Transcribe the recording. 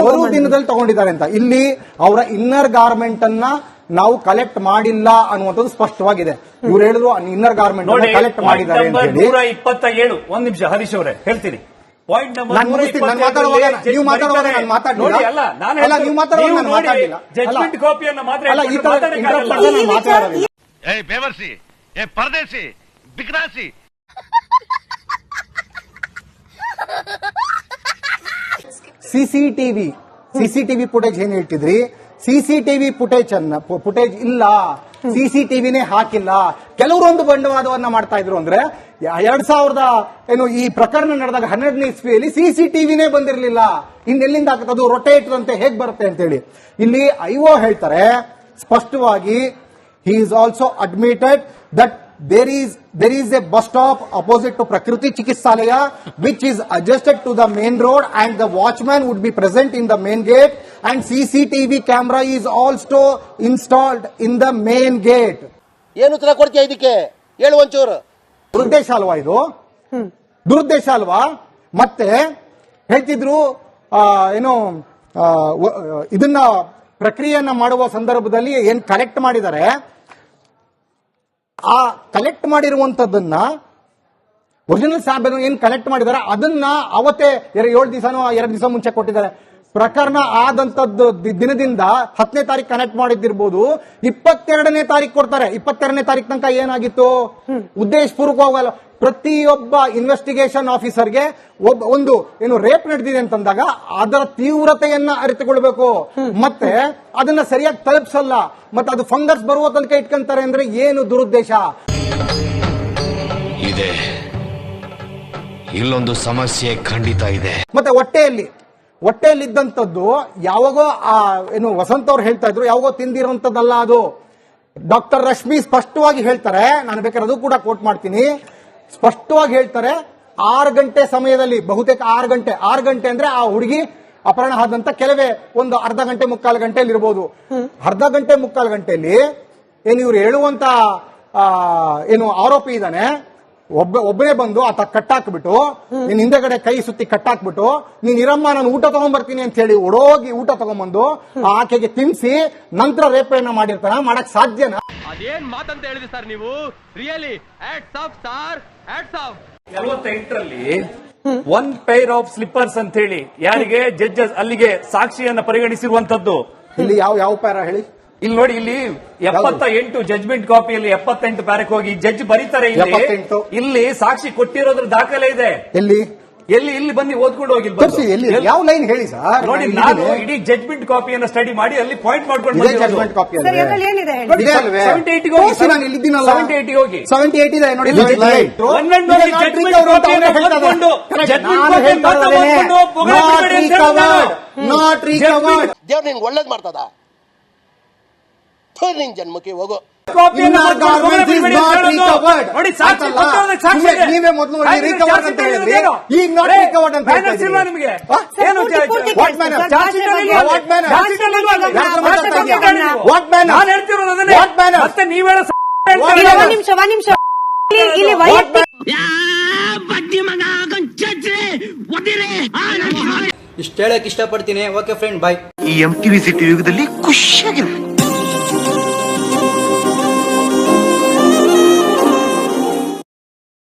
ಮರು ದಿನದಲ್ಲಿ ತಗೊಂಡಿದ್ದಾರೆ ಅಂತ. ಇಲ್ಲಿ ಅವರ ಇನ್ನರ್ ಗಾರ್ಮೆಂಟ್ ಅನ್ನ ನಾವು ಕಲೆಕ್ಟ್ ಮಾಡಿಲ್ಲ ಅನ್ನುವಂಥದ್ದು ಸ್ಪಷ್ಟವಾಗಿದೆ. ಇವ್ರು ಹೇಳಿದ್ರು ಇನ್ನರ್ ಗಾರ್ಮೆಂಟ್ ಕಲೆಕ್ಟ್ ಮಾಡಿದ್ದಾರೆ ಅಂತ ಹೇಳಿ. ಇಪ್ಪತ್ತ ಏಳು ಒಂದ್ ನಿಮಿಷ ಹರೀಶ್ ಅವರೇ ಹೇಳ್ತೀನಿ. ಪಾಯಿಂಟ್ ನಂಬರ್ ನಾನು ಮುಗಿಸ್ತೀನಿ, ನಾನು ಮಾತಾಡುವಾಗ ನೀವು ಮಾತಾಡುವಾಗ ನಾನು ಮಾತಾಡ್ಲಿಲ್ಲ. ನೋಡಿ ಅಲ್ಲ ನಾನು ಅಲ್ಲ, ನೀವು ಮಾತಾಡುವಾಗ ನಾನು ಮಾತಾಡ್ಲಿಲ್ಲ. ಜಜ್ಮೆಂಟ್ ಕಾಪಿಯನ್ನ ಮಾತ್ರ. ಏ ಬೇವರ್ಸಿ ಏ ಪರದೇಸಿ ಬಿಗ್ನಾಸಿ ಸಿಸಿಟಿವಿ ಸಿಸಿಟಿವಿ ಫುಟೇಜ್ ಏನ್ ಹೇಳ್ತಿದ್ರಿ? ಸಿಸಿಟಿವಿ ಫುಟೇಜ್ ಅನ್ನ ಫುಟೇಜ್ ಇಲ್ಲ. ಸಿಸಿಟಿವಿನೇ ಹಾಕಿಲ್ಲ. ಕೆಲವರು ಒಂದು ಬಂಡವಾದವನ್ನ ಮಾಡ್ತಾ ಇದ್ರು ಅಂದ್ರೆ, ಎರಡ್ ಸಾವಿರದ, ಏನು, ಈ ಪ್ರಕರಣ ನಡೆದಾಗ ಹನ್ನೆರಡನೇ ಇಸ್ವಿಯಲ್ಲಿ ಸಿಸಿಟಿವಿನೇ ಬಂದಿರಲಿಲ್ಲ. ಇನ್ನೆಲ್ಲಿಂದ ಅದು ರೊಟೇಟರ್ ಅಂತ ಹೇಗ್ ಬರುತ್ತೆ ಅಂತೇಳಿ. ಇಲ್ಲಿ ಐಒ ಹೇಳ್ತಾರೆ, ಸ್ಪಷ್ಟವಾಗಿ he is also admitted that there is there is a bus stop opposite to Prakriti Chikitsalaya which is adjusted to the main road and the watchman would be present in the main gate and CCTV camera is also installed in the main gate. ಏನು ಉತ್ತರ ಕೊಡ್ತೀಯ ಇದಕ್ಕೆ ಹೇಳು ಒಂಚೂರು ದುರುದ್ದೇಶ ಅಲ್ವಾ ಇದು ದುರುದ್ದೇಶ ಅಲ್ವಾ ಮತ್ತೆ ಹೇಳ್ತಿದ್ರು ಆ, ಏನು ಆ, ವ- ಇದನ್ನ ಪ್ರಕ್ರಿಯೆಯನ್ನ ಮಾಡುವ ಸಂದರ್ಭದಲ್ಲಿ ಏನ್ ಕಲೆಕ್ಟ್ ಮಾಡಿದ್ದಾರೆ ಆ ಕಲೆಕ್ಟ್ ಮಾಡಿರುವಂತದ್ದನ್ನ ಒರಿಜಿನಲ್ ಸ್ಯಾಂಪಲ್ ಏನ್ ಕಲೆಕ್ಟ್ ಮಾಡಿದ್ದಾರೆ ಅದನ್ನ ಅವತ್ತೇ ಏಳು ದಿವಸನೋ, ಎರಡು ದಿವಸ ಮುಂಚೆ ಕೊಟ್ಟಿದ್ದಾರೆ. ಪ್ರಕರಣ ಆದಂತದ್ದು ದಿನದಿಂದ ಹತ್ತನೇ ತಾರೀಕು ಕನೆಕ್ಟ್ ಮಾಡಿದ್ದಿರ್ಬೋದು. ಇಪ್ಪತ್ತೆರಡನೇ ತಾರೀಕು ಕೊಡ್ತಾರೆ. ಇಪ್ಪತ್ತೆರಡನೇ ತಾರೀಕು ತನಕ ಏನಾಗಿತ್ತು? ಉದ್ದೇಶಪೂರ್ವಕವಾಗಲ್ಲ ಪ್ರತಿಯೊಬ್ಬ ಇನ್ವೆಸ್ಟಿಗೇಷನ್ ಆಫೀಸರ್ಗೆ ಒಬ್ಬ ಒಂದು ಏನು ರೇಪ್ ನಡೆದಿದೆ ಅಂತಂದಾಗ ಅದರ ತೀವ್ರತೆಯನ್ನ ಅರಿತುಕೊಳ್ಬೇಕು. ಮತ್ತೆ ಅದನ್ನ ಸರಿಯಾಗಿ ತಲುಪಿಸಲ್ಲ. ಮತ್ತೆ ಅದು ಫಂಗಸ್ ಬರುವ ತನಕ ಇಟ್ಕೊಂತಾರೆ ಅಂದ್ರೆ ಏನು ದುರುದ್ದೇಶ? ಇದೆ. ಇಲ್ಲೊಂದು ಸಮಸ್ಯೆ ಖಂಡಿತ ಇದೆ. ಮತ್ತೆ ಹೊಟ್ಟೆಯಲ್ಲಿ ಹೊಟ್ಟೆಯಲ್ಲಿದ್ದಂಥದ್ದು, ಯಾವಾಗೋ ಆ, ಏನು ವಸಂತ ಅವ್ರು ಹೇಳ್ತಾ ಇದ್ರು, ಯಾವಾಗೋ ತಿಂದಿರೋಂಥದ್ದಲ್ಲ ಅದು. ಡಾಕ್ಟರ್ ರಶ್ಮಿ ಸ್ಪಷ್ಟವಾಗಿ ಹೇಳ್ತಾರೆ, ನಾನು ಬೇಕಾದ್ರೆ ಅದು ಕೂಡ ಕೋಟ್ ಮಾಡ್ತೀನಿ. ಸ್ಪಷ್ಟವಾಗಿ ಹೇಳ್ತಾರೆ, ಆರು ಗಂಟೆ ಸಮಯದಲ್ಲಿ, ಬಹುತೇಕ ಆರು ಗಂಟೆ ಆರು ಗಂಟೆ ಅಂದ್ರೆ ಆ ಹುಡುಗಿ ಅಪಹರಣ ಆದಂತ ಕೆಲವೇ ಒಂದು ಅರ್ಧ ಗಂಟೆ ಮುಕ್ಕಾಲು ಗಂಟೆಯಲ್ಲಿ ಇರ್ಬೋದು ಅರ್ಧ ಗಂಟೆ ಮುಕ್ಕಾಲು ಗಂಟೆಯಲ್ಲಿ, ಏನು ಇವ್ರು ಹೇಳುವಂತ ಏನು ಆರೋಪಿ ಇದ್ದಾನೆ ಒಬ್ಬ ಒಬ್ಬನೇ ಬಂದು ಆತ ಕಟ್ಟಾಕ್ಬಿಟ್ಟು ನೀನ್ ಹಿಂದೆಗಡೆ ಕೈ ಸುತ್ತಿ ಕಟ್ಟಾಕ್ಬಿಟ್ಟು ನೀನ್ ಇರಮ್ಮ ನಾನು ಊಟ ತಗೊಂಡ್ಬರ್ತೀನಿ ಅಂತ ಹೇಳಿ ಓಡೋಗಿ ಊಟ ತಗೊಂಡ್ಬಂದು ಆಕೆಗೆ ತಿನ್ಸಿ ನಂತರ ರೇಪೆಯನ್ನ ಮಾಡಿರ್ತಾನ ಮಾಡಕ್ ಸಾಧ್ಯನಾ? ಅದೇನ್ ಮಾತಂತ ಹೇಳಿದ್ರಿ ಸರ್ ನೀವು? ರಿಯಲಿ ಎಂಟರಲ್ಲಿ of one pair of slippers ಅಂತ ಹೇಳಿ ಯಾರಿಗೆ ಜಡ್ಜಸ್ ಅಲ್ಲಿಗೆ ಸಾಕ್ಷಿಯನ್ನ ಪರಿಗಣಿಸಿರುವಂತದ್ದು ಇಲ್ಲಿ ಯಾವ ಯಾವ ಪ್ಯಾರ ಹೇಳಿ? ಇಲ್ಲಿ ನೋಡಿ ಇಲ್ಲಿ ಎಪ್ಪತ್ತ ಎಂಟು ಜಜ್ಮೆಂಟ್ ಕಾಪಿಯಲ್ಲಿ ಎಪ್ಪತ್ತೆಂಟು ಪ್ಯಾರಕ್ ಹೋಗಿ ಜಡ್ಜ್ ಬರೀತಾರೆ ಇಲ್ಲಿ. ಇಲ್ಲಿ ಸಾಕ್ಷಿ ಕೊಟ್ಟಿರೋದ್ರ ದಾಖಲೆ ಇದೆ ಎಲ್ಲಿ ಎಲ್ಲಿ ಇಲ್ಲಿ ಬಂದು ಓದ್ಕೊಂಡು ಹೋಗಿ ಇಲ್ಲಿ ಬಂದು. ತೋರಿಸಿ ಎಲ್ಲಿ ಯಾವ ಲೈನ್ ಹೇಳಿ ಸರ್ ನೋಡಿ ನಾನು ಇಡೀ ಜಜ್ಮೆಂಟ್ ಕಾಪಿಯನ್ನು ಸ್ಟಡಿ ಮಾಡಿ ಅಲ್ಲಿ ಪಾಯಿಂಟ್ ಮಾಡ್ಕೊಂಡು ಇದೇ ಬಂದಿರೋದು. ಕಾಪಿ ಸರ್ ಇದ್ರಲ್ಲಿ ಏನಿದೆ ಹೇಳಿ ಇದೆ ಅಲ್ವೇ? 78 ಗೆ ಹೋಗಿ, ನಾನು ಇಲ್ಲಿದ್ದೀನಲ್ಲ 78 ಗೆ ಹೋಗಿ. ಸೆವೆಂಟಿ ಏಟ್ ಇದೆ ನೋಡಿ ಇಲ್ಲಿ 78. ಒಂದೊಂದು ನೋಡಿ not judgment ಅಂತ copy ಅವ್ನೇ ಅನ್ನ ಹೇಳ್ತಾ ಇದ್ದಾರೆ. ಓದ್ಕೊಂಡು, Correct. judgment ನಾನು copy ಹೇಳ್ತಾ ಅನ್ನ ಇರೋದೇನೆ. ಓದ್ಕೊಂಡು ಪೊಗಳೆ Not ಬಿಡಬೇಡಿ ಅಂತ recovered. ಹೇಳ್ತಾರೆ. Not recovered. ದೇವ್ರು ನಿಂಗೆ ಒಳ್ಳೇದ್ ಮಾಡ್ತದ ನಿನ್ ಜನ್ಮಕ್ಕೆ ಹೋಗೋ. ನೀವೇ ಮೊದಲು ಅಂತ ಹೇಳಿದ್ರಿ. ಈಗ ಅಂತ ಇಷ್ಟು ಹೇಳಕ್ ಇಷ್ಟಪಡ್ತೀನಿ. ಓಕೆ ಫ್ರೆಂಡ್ ಬಾಯ್ ಈ ಎಂ ಟಿವಿ ಸಿಟಿ ಯುಗದಲ್ಲಿ ಖುಷಿಯಾಗಿರು